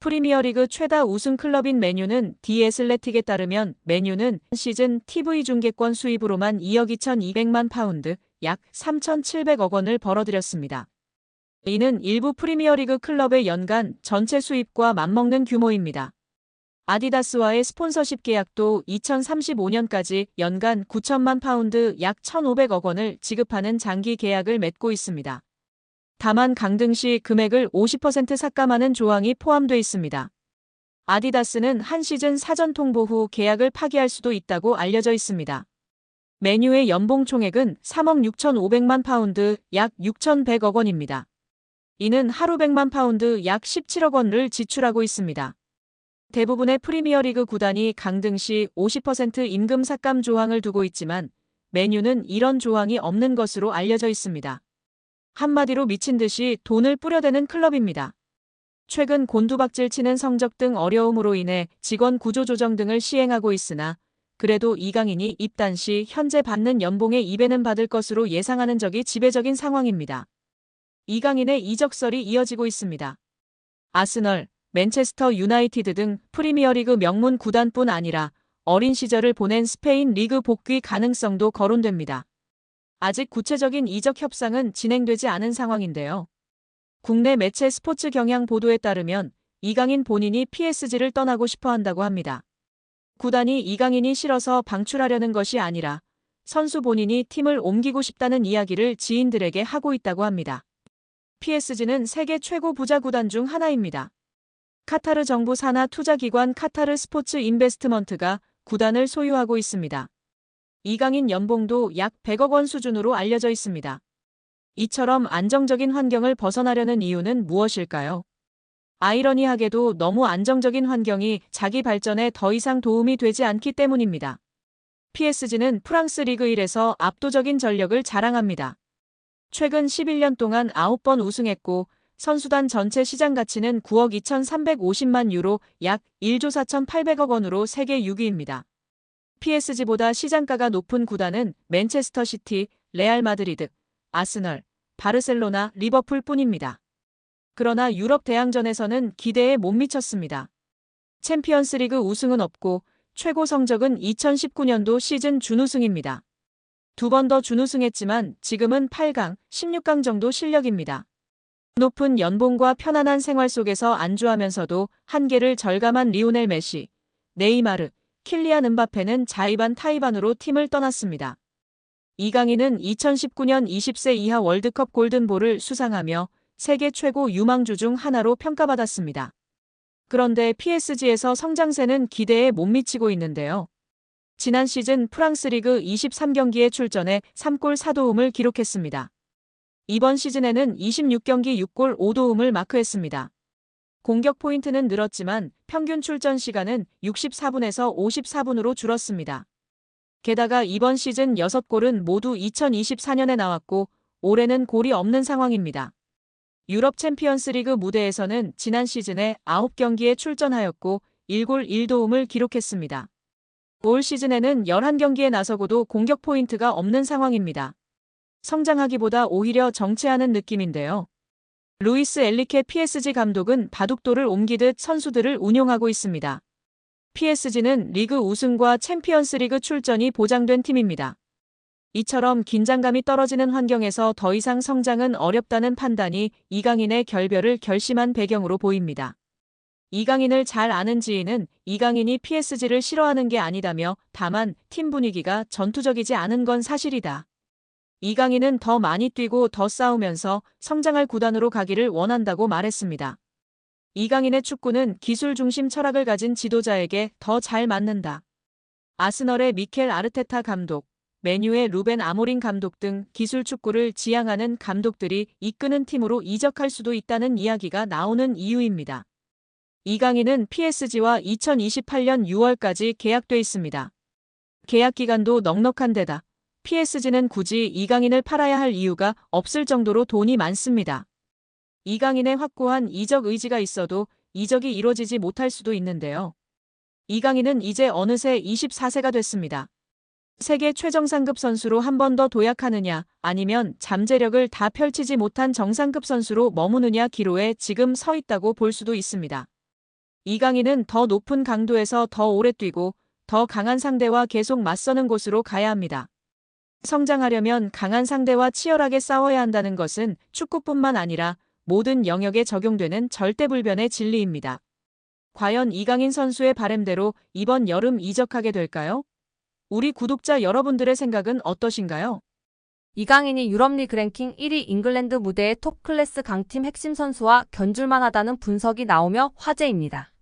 프리미어리그 최다 우승 클럽인 메뉴는 디애슬레틱에 따르면 메뉴는 시즌 TV 중계권 수입으로만 2억 2,200만 파운드, 약 3,700억 원을 벌어들였습니다. 이는 일부 프리미어리그 클럽의 연간 전체 수입과 맞먹는 규모입니다. 아디다스와의 스폰서십 계약도 2035년까지 연간 9천만 파운드 약 1,500억 원을 지급하는 장기 계약을 맺고 있습니다. 다만 강등 시 금액을 50% 삭감하는 조항이 포함돼 있습니다. 아디다스는 한 시즌 사전 통보 후 계약을 파기할 수도 있다고 알려져 있습니다. 메뉴의 연봉 총액은 3억 6,500만 파운드 약 6,100억 원입니다. 이는 하루 100만 파운드 약 17억 원을 지출하고 있습니다. 대부분의 프리미어리그 구단이 강등 시 50% 임금 삭감 조항을 두고 있지만 메뉴는 이런 조항이 없는 것으로 알려져 있습니다. 한마디로 미친 듯이 돈을 뿌려대는 클럽입니다. 최근 곤두박질 치는 성적 등 어려움으로 인해 직원 구조 조정 등을 시행하고 있으나 그래도 이강인이 입단 시 현재 받는 연봉의 2배는 받을 것으로 예상하는 적이 지배적인 상황입니다. 이강인의 이적설이 이어지고 있습니다. 아스널, 맨체스터 유나이티드 등 프리미어리그 명문 구단뿐 아니라 어린 시절을 보낸 스페인 리그 복귀 가능성도 거론됩니다. 아직 구체적인 이적 협상은 진행되지 않은 상황인데요. 국내 매체 스포츠 경향 보도에 따르면 이강인 본인이 PSG를 떠나고 싶어 한다고 합니다. 구단이 이강인이 싫어서 방출하려는 것이 아니라 선수 본인이 팀을 옮기고 싶다는 이야기를 지인들에게 하고 있다고 합니다. PSG는 세계 최고 부자 구단 중 하나입니다. 카타르 정부 산하 투자기관 카타르 스포츠 인베스트먼트가 구단을 소유하고 있습니다. 이강인 연봉도 약 100억 원 수준으로 알려져 있습니다. 이처럼 안정적인 환경을 벗어나려는 이유는 무엇일까요? 아이러니하게도 너무 안정적인 환경이 자기 발전에 더 이상 도움이 되지 않기 때문입니다. PSG는 프랑스 리그 1에서 압도적인 전력을 자랑합니다. 최근 11년 동안 9번 우승했고 선수단 전체 시장 가치는 9억 2,350만 유로 약 1조 4,800억 원으로 세계 6위입니다. PSG보다 시장가가 높은 구단은 맨체스터 시티, 레알 마드리드, 아스널, 바르셀로나, 리버풀 뿐입니다. 그러나 유럽 대항전에서는 기대에 못 미쳤습니다. 챔피언스 리그 우승은 없고 최고 성적은 2019년도 시즌 준우승입니다. 두 번 더 준우승했지만 지금은 8강, 16강 정도 실력입니다. 높은 연봉과 편안한 생활 속에서 안주하면서도 한계를 절감한 리오넬 메시, 네이마르, 킬리안 은바페는 자이반 타이반으로 팀을 떠났습니다. 이강인은 2019년 20세 이하 월드컵 골든볼을 수상하며 세계 최고 유망주 중 하나로 평가받았습니다. 그런데 PSG에서 성장세는 기대에 못 미치고 있는데요. 지난 시즌 프랑스 리그 23경기에 출전해 3골 4도움을 기록했습니다. 이번 시즌에는 26경기 6골 5도움을 마크했습니다. 공격 포인트는 늘었지만 평균 출전 시간은 64분에서 54분으로 줄었습니다. 게다가 이번 시즌 6골은 모두 2024년에 나왔고 올해는 골이 없는 상황입니다. 유럽 챔피언스 리그 무대에서는 지난 시즌에 9경기에 출전하였고 1골 1도움을 기록했습니다. 올 시즌에는 11경기에 나서고도 공격 포인트가 없는 상황입니다. 성장하기보다 오히려 정체하는 느낌인데요. 루이스 엘리케 PSG 감독은 바둑돌을 옮기듯 선수들을 운용하고 있습니다. PSG는 리그 우승과 챔피언스 리그 출전이 보장된 팀입니다. 이처럼 긴장감이 떨어지는 환경에서 더 이상 성장은 어렵다는 판단이 이강인의 결별을 결심한 배경으로 보입니다. 이강인을 잘 아는 지인은 이강인이 PSG를 싫어하는 게 아니다며 다만 팀 분위기가 전투적이지 않은 건 사실이다. 이강인은 더 많이 뛰고 더 싸우면서 성장할 구단으로 가기를 원한다고 말했습니다. 이강인의 축구는 기술 중심 철학을 가진 지도자에게 더 잘 맞는다. 아스널의 미켈 아르테타 감독, 메뉴의 루벤 아모린 감독 등 기술 축구를 지향하는 감독들이 이끄는 팀으로 이적할 수도 있다는 이야기가 나오는 이유입니다. 이강인은 PSG와 2028년 6월까지 계약돼 있습니다. 계약 기간도 넉넉한 데다 PSG는 굳이 이강인을 팔아야 할 이유가 없을 정도로 돈이 많습니다. 이강인의 확고한 이적 의지가 있어도 이적이 이뤄지지 못할 수도 있는데요. 이강인은 이제 어느새 24세가 됐습니다. 세계 최정상급 선수로 한 번 더 도약하느냐 아니면 잠재력을 다 펼치지 못한 정상급 선수로 머무느냐 기로에 지금 서 있다고 볼 수도 있습니다. 이강인은 더 높은 강도에서 더 오래 뛰고 더 강한 상대와 계속 맞서는 곳으로 가야 합니다. 성장하려면 강한 상대와 치열하게 싸워야 한다는 것은 축구뿐만 아니라 모든 영역에 적용되는 절대불변의 진리입니다. 과연 이강인 선수의 바램대로 이번 여름 이적하게 될까요? 우리 구독자 여러분들의 생각은 어떠신가요? 이강인이 유럽리그 랭킹 1위 잉글랜드 무대의 톱 클래스 강팀 핵심 선수와 견줄만 하다는 분석이 나오며 화제입니다.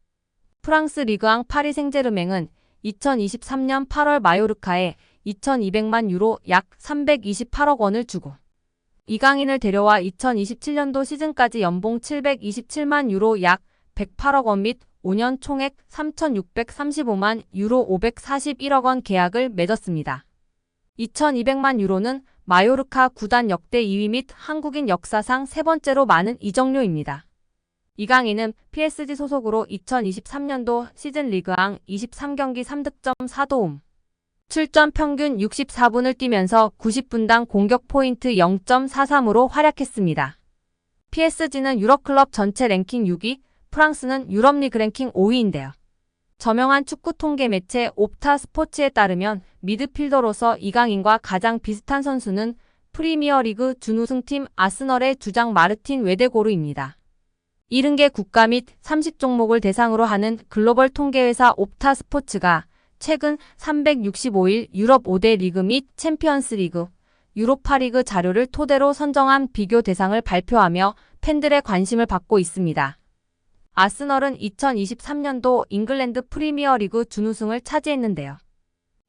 프랑스 리그앙 파리 생제르맹은 2023년 8월 마요르카에 2200만 유로 약 328억 원을 주고 이강인을 데려와 2027년도 시즌까지 연봉 727만 유로 약 108억 원 및 5년 총액 3,635만 유로 541억 원 계약을 맺었습니다. 2,200만 유로는 마요르카 구단 역대 2위 및 한국인 역사상 세 번째로 많은 이적료입니다. 이강인은 PSG 소속으로 2023년도 시즌 리그앙 23경기 3득점 4도움, 출전 평균 64분을 뛰면서 90분당 공격 포인트 0.43으로 활약했습니다. PSG는 유럽 클럽 전체 랭킹 6위, 프랑스는 유럽 리그 랭킹 5위인데요. 저명한 축구 통계 매체 옵타 스포츠에 따르면 미드필더로서 이강인과 가장 비슷한 선수는 프리미어리그 준우승팀 아스널의 주장 마르틴 웨데고르입니다. 70개 국가 및 30종목을 대상으로 하는 글로벌 통계회사 옵타 스포츠가 최근 365일 유럽 5대 리그 및 챔피언스 리그, 유로파 리그 자료를 토대로 선정한 비교 대상을 발표하며 팬들의 관심을 받고 있습니다. 아스널은 2023년도 잉글랜드 프리미어리그 준우승을 차지했는데요.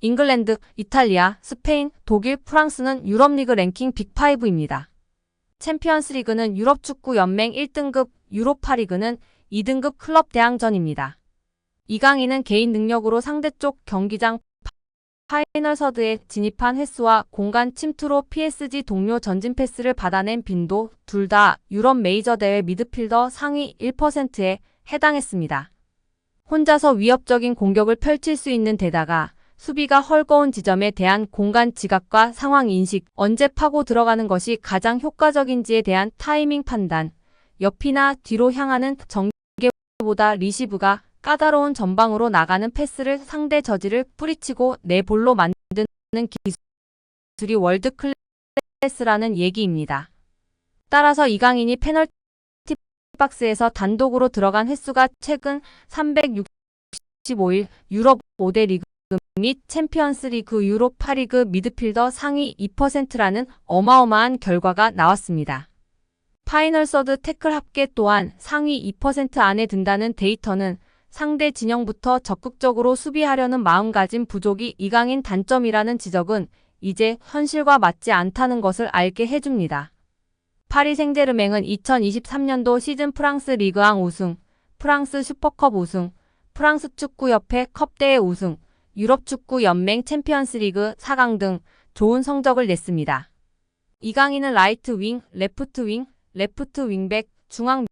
잉글랜드, 이탈리아, 스페인, 독일, 프랑스는 유럽리그 랭킹 빅5입니다. 챔피언스 리그는 유럽 축구 연맹 1등급, 유로파 리그는 2등급 클럽 대항전입니다. 이강인은 개인 능력으로 상대 쪽 경기장 파이널 서드에 진입한 횟수와 공간 침투로 PSG 동료 전진 패스를 받아낸 빈도 둘 다 유럽 메이저 대회 미드필더 상위 1%에 해당했습니다. 혼자서 위협적인 공격을 펼칠 수 있는 데다가 수비가 헐거운 지점에 대한 공간 지각과 상황 인식, 언제 파고 들어가는 것이 가장 효과적인지에 대한 타이밍 판단, 옆이나 뒤로 향하는 전개보다 리시브가 까다로운 전방으로 나가는 패스를 상대 저지를 뿌리치고 내 볼로 만드는 기술이 월드 클래스라는 얘기입니다. 따라서 이강인이 페널티 박스에서 단독으로 들어간 횟수가 최근 365일 유럽 5대 리그 및 챔피언스 리그 유로 파 리그 미드필더 상위 2%라는 어마어마한 결과가 나왔습니다. 파이널 서드 태클 합계 또한 상위 2% 안에 든다는 데이터는 상대 진영부터 적극적으로 수비하려는 마음가짐 부족이 이강인 단점이라는 지적은 이제 현실과 맞지 않다는 것을 알게 해줍니다. 파리 생제르맹은 2023년도 시즌 프랑스 리그앙 우승, 프랑스 슈퍼컵 우승, 프랑스 축구협회 컵대회 우승, 유럽 축구 연맹 챔피언스 리그 4강 등 좋은 성적을 냈습니다. 이강인은 라이트 윙, 레프트 윙, 레프트 윙백, 중앙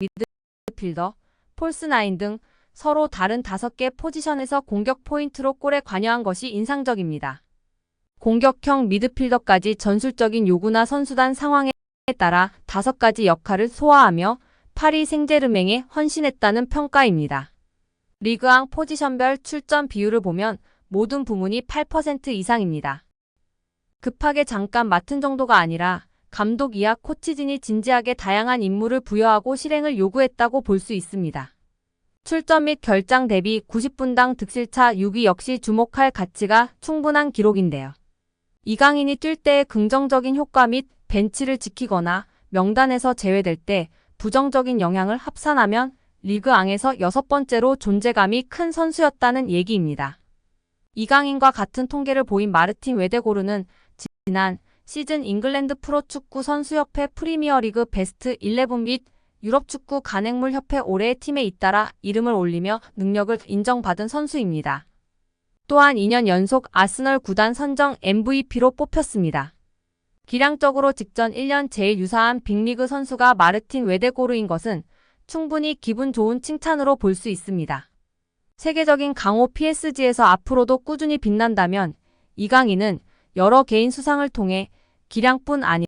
미드필더, 폴스나인 등 서로 다른 5개 포지션에서 공격 포인트로 골에 관여한 것이 인상적입니다. 공격형 미드필더까지 전술적인 요구나 선수단 상황에 따라 5가지 역할을 소화하며 파리 생제르맹에 헌신했다는 평가입니다. 리그앙 포지션별 출전 비율을 보면 모든 부문이 8% 이상입니다. 급하게 잠깐 맡은 정도가 아니라 감독 이하 코치진이 진지하게 다양한 임무를 부여하고 실행을 요구했다고 볼 수 있습니다. 출전 및 결장 대비 90분당 득실차 6위 역시 주목할 가치가 충분한 기록인데요. 이강인이 뛸 때의 긍정적인 효과 및 벤치를 지키거나 명단에서 제외될 때 부정적인 영향을 합산하면 리그 앙에서 여섯 번째로 존재감이 큰 선수였다는 얘기입니다. 이강인과 같은 통계를 보인 마르틴 웨데고르는 지난 시즌 잉글랜드 프로축구 선수협회 프리미어리그 베스트 11 및 유럽축구 간행물 협회 올해의 팀에 잇따라 이름을 올리며 능력을 인정받은 선수입니다. 또한 2년 연속 아스널 구단 선정 MVP로 뽑혔습니다. 기량적으로 직전 1년 제일 유사한 빅리그 선수가 마르틴 웨데고르인 것은 충분히 기분 좋은 칭찬으로 볼 수 있습니다. 세계적인 강호 PSG에서 앞으로도 꾸준히 빛난다면 이강인은 여러 개인 수상을 통해 기량뿐 아니라